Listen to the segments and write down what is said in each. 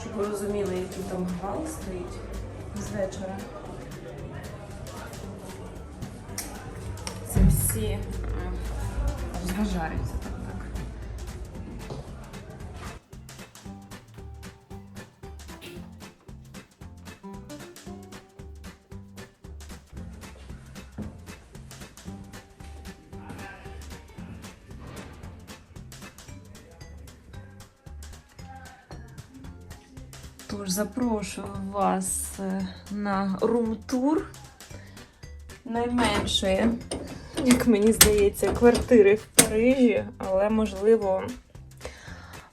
Щоб ви розуміли, який там гвал стоїть з вечора. Це всі е, розважаються Тож запрошую вас е, на рум-тур найменшої, як мені здається, квартири в Парижі, але можливо,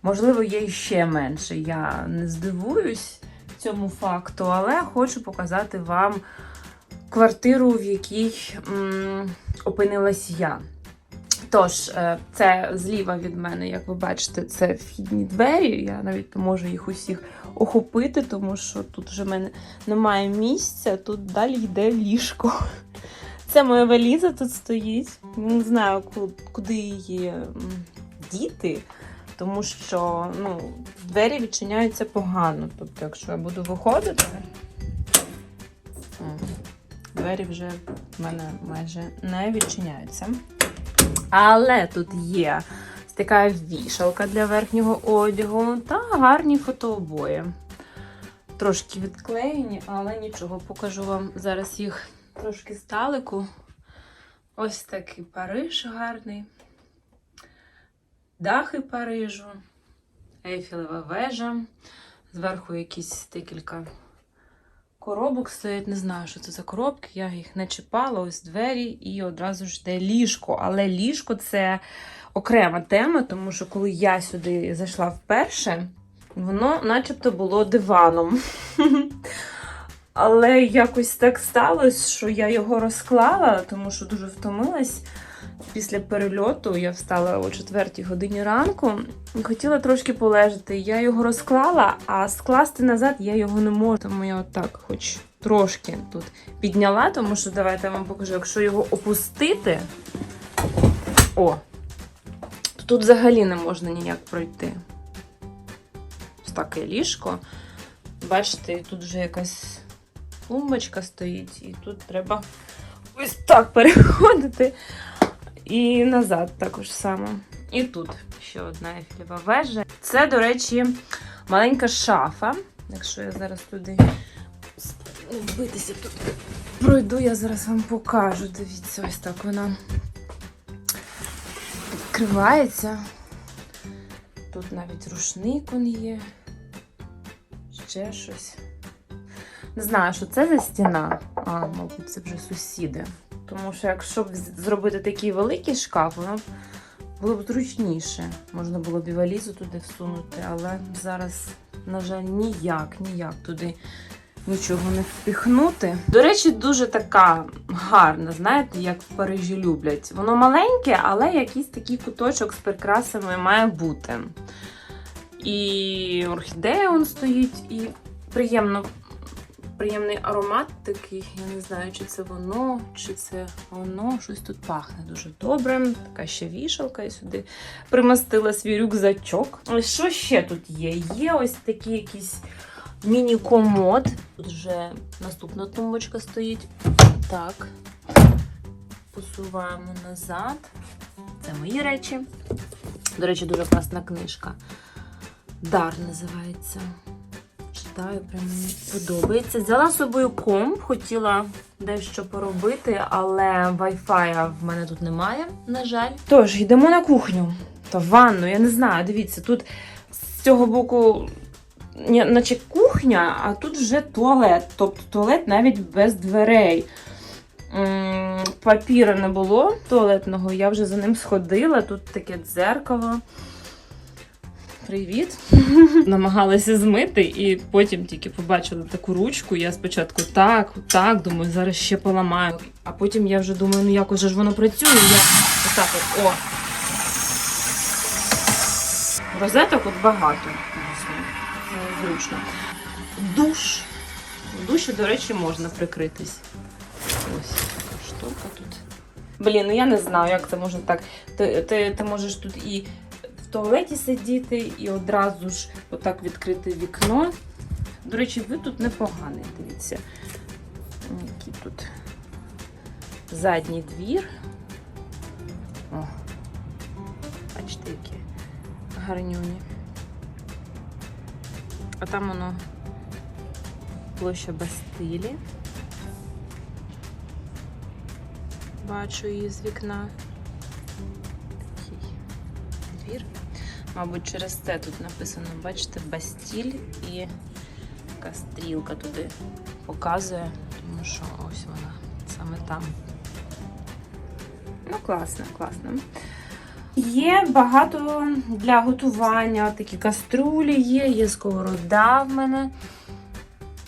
можливо, є ще менше. Я не здивуюсь цьому факту, але хочу показати вам квартиру, в якій м, опинилась я. Тож, е, це зліва від мене, як ви бачите, це вхідні двері. Я навіть не можу їх усіх охопити, тому що тут вже в мене немає місця, тут далі йде ліжко. Це моя валіза тут стоїть. Не знаю, куди її діти, тому що ну, двері відчиняються погано. Тобто, якщо я буду виходити, двері вже в мене майже не відчиняються. Але тут є така вішалка для верхнього одягу та гарні фотообої. Трошки відклеєні, але нічого, покажу вам зараз їх трошки здалеку. Ось такий Париж гарний. Дахи Парижу, Ейфелева вежа. Зверху якісь декілька коробок стоять. Не знаю, що це за коробки. Я їх не чіпала. Ось двері і одразу ж йде ліжко. Але ліжко це окрема тема, тому що коли я сюди зайшла вперше, воно начебто було диваном. Але якось так сталося, що я його розклала, тому що дуже втомилась. Після перельоту я встала о 4 годині ранку і хотіла трошки полежати. Я його розклала, а скласти назад я його не можу. Тому я отак, хоч трошки тут підняла, тому що давайте я вам покажу, якщо його опустити. О! То тут взагалі не можна ніяк пройти. Ось таке ліжко. Бачите, тут вже якась тумбочка стоїть, і тут треба ось так переходити. І назад також само. І тут ще одна ефілєва вежа. Це, до речі, маленька шафа. Якщо я зараз туди вбитися тут пройду, я зараз вам покажу. Дивіться, ось так вона відкривається. Тут навіть рушник он є. Ще щось. Не знаю, що це за стіна. А, мабуть, це вже сусіди. Тому що якщо б зробити такий великий шкаф, воно б було б зручніше. Можна було б і валізу туди всунути, але зараз, на жаль, ніяк, ніяк туди нічого не впіхнути. До речі, дуже така гарна, знаєте, як в Парижі люблять. Воно маленьке, але якийсь такий куточок з прикрасами має бути. І орхідея он стоїть, і приємно приємний аромат такий. Я не знаю, чи це воно, чи це воно. Щось тут пахне дуже добре. Така ще вішалка і сюди примостила свій рюкзачок. Що ще тут є? Є ось такий якийсь міні-комод. Тут вже наступна тумбочка стоїть. Так. Посуваємо назад. Це мої речі. До речі, дуже класна книжка. Дар називається. Читаю, прям мені подобається. Взяла з собою комп, хотіла дещо поробити, але Wi-Fi в мене тут немає, на жаль. Тож, йдемо на кухню. Та ванну, я не знаю. Дивіться, тут з цього боку, наче кухня, а тут вже туалет. Тобто туалет навіть без дверей. Папіра не було туалетного, я вже за ним сходила. Тут таке дзеркало. Привіт. Намагалася змити, і потім тільки побачила таку ручку. Я спочатку так, так, думаю, зараз ще поламаю. А потім я вже думаю, ну як уже ж воно працює. Я отак от, о. Розеток от багато. Зручно. Душ. В душі, до речі, можна прикритись. Ось така шторка тут. Блін, ну я не знаю, як це можна так. Ти, ти, ти можеш тут і в туалеті сидіти і одразу ж отак відкрити вікно. До речі, ви тут непоганий, дивіться. Який тут задній двір. О, бачите, які гарнюні. А там воно площа Бастилі. Бачу її з вікна. Мабуть, через це тут написано, бачите, Бастіль і така стрілка туди показує, тому що ось вона саме там. Ну, класно, класно. Є багато для готування. Такі каструлі є, є сковорода в мене.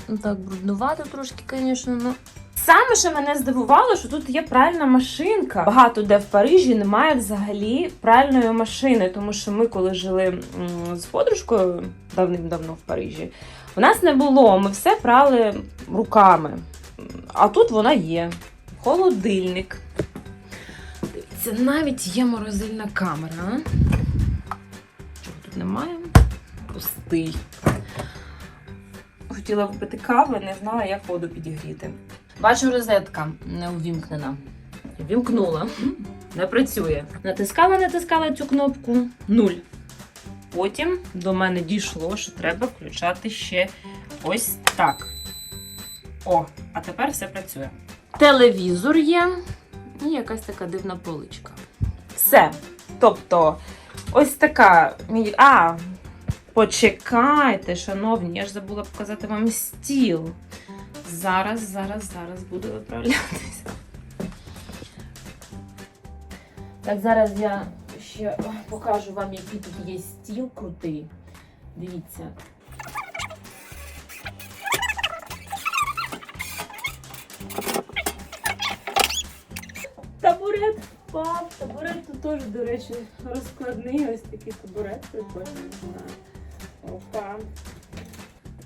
Ну так, бруднувато трошки, звісно. Саме що мене здивувало, що тут є пральна машинка. Багато де в Парижі немає взагалі пральної машини, тому що ми, коли жили з подружкою давним-давно в Парижі, у нас не було. Ми все прали руками. А тут вона є. Холодильник. Дивіться, навіть є морозильна камера. Чого тут немає? Пустий. Хотіла випити кави, не знала, як воду підігріти. Бачу, розетка не увімкнена. Вімкнула. Не працює. Натискала, натискала цю кнопку. Нуль. Потім до мене дійшло, що треба включати ще ось так. О, а тепер все працює. Телевізор є і якась така дивна поличка. Все. Тобто, ось така. А, почекайте, шановні, я ж забула показати вам стіл. Зараз, зараз, зараз буду виправлятися. Так, зараз я ще покажу вам, який тут є стіл крутий. Дивіться. Табурет впав. Табурет тут теж, до речі, розкладний. Ось такий табурет прикольний. Опа.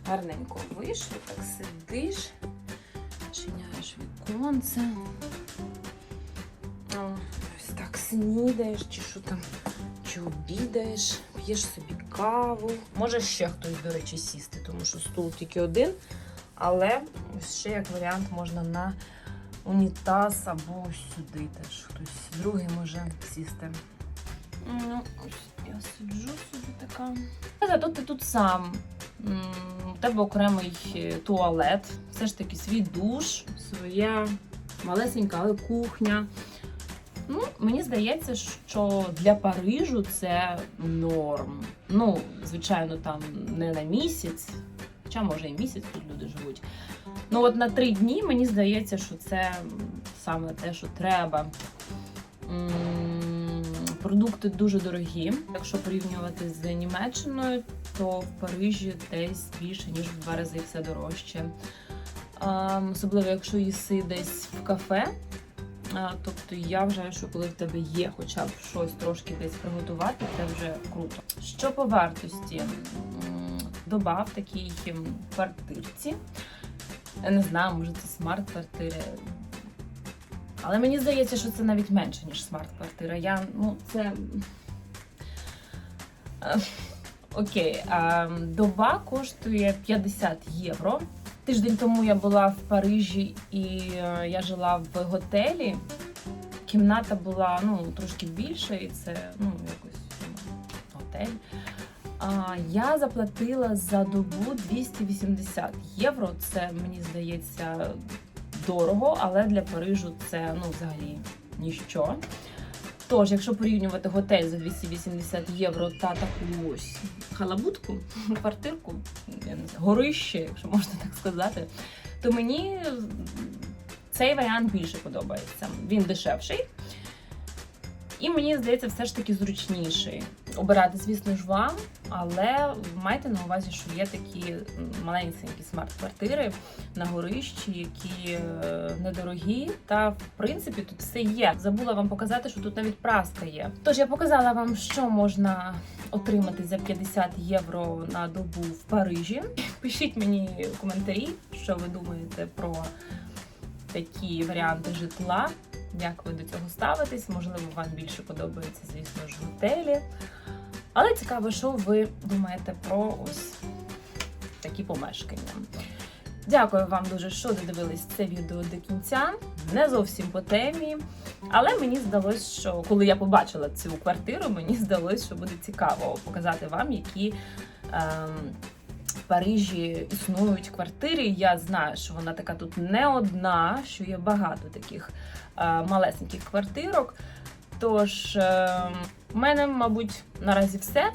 Гарненько вийшло, так сидиш, чиняєш віконце. Ось так снідаєш, чи що там, чи обідаєш, п'єш собі каву. Може ще хтось, до речі, сісти, тому що стул тільки один. Але ще як варіант можна на унітаз або сюди теж хтось другий може сісти. Ну, ось я сиджу собі така. Зато ти тут сам. У тебе окремий е, туалет, все ж таки свій душ, своя малесенька, але кухня. Ну, мені здається, що для Парижу це норм. Ну, звичайно, там не на місяць, хоча може і місяць тут люди живуть. Ну, от на три дні мені здається, що це саме те, що треба. Продукти дуже дорогі. Якщо порівнювати з Німеччиною, то в Парижі десь більше ніж в два рази все дорожче. Особливо, якщо їси десь в кафе. Тобто я вважаю, що коли в тебе є хоча б щось трошки десь приготувати, це вже круто. Що по вартості? М, Доба в такій квартирці. Я не знаю, може це смарт-квартири. Але мені здається, що це навіть менше, ніж смарт-квартира. Я, ну, це. Окей, а, доба коштує 50 євро. Тиждень тому я була в Парижі і е, я жила в готелі. Кімната була ну, трошки більша, і це ну, якось ну, готель. А, я заплатила за добу 280 євро. Це мені здається дорого, але для Парижу це ну, взагалі ніщо. Тож, якщо порівнювати готель за 280 євро та таку ось халабутку, квартирку, горище, якщо можна так сказати, то мені цей варіант більше подобається. Він дешевший. І мені здається, все ж таки зручніший. Обирати, звісно ж, вам, але майте на увазі, що є такі маленькі смарт-квартири на горищі, які е, недорогі. Та в принципі тут все є. Забула вам показати, що тут навіть праска є. Тож я показала вам, що можна отримати за 50 євро на добу в Парижі. Пишіть мені коментарі, що ви думаєте про такі варіанти житла. Як ви до цього ставитесь? Можливо, вам більше подобається, звісно ж, готелі. Але цікаво, що ви думаєте про ось такі помешкання. Дякую вам дуже, що додивились це відео до кінця. Не зовсім по темі. Але мені здалось, що коли я побачила цю квартиру, мені здалось, що буде цікаво показати вам, які ем, в Парижі існують квартири. Я знаю, що вона така тут не одна, що є багато таких е, малесеньких квартирок. Тож, е, мене, мабуть, наразі все.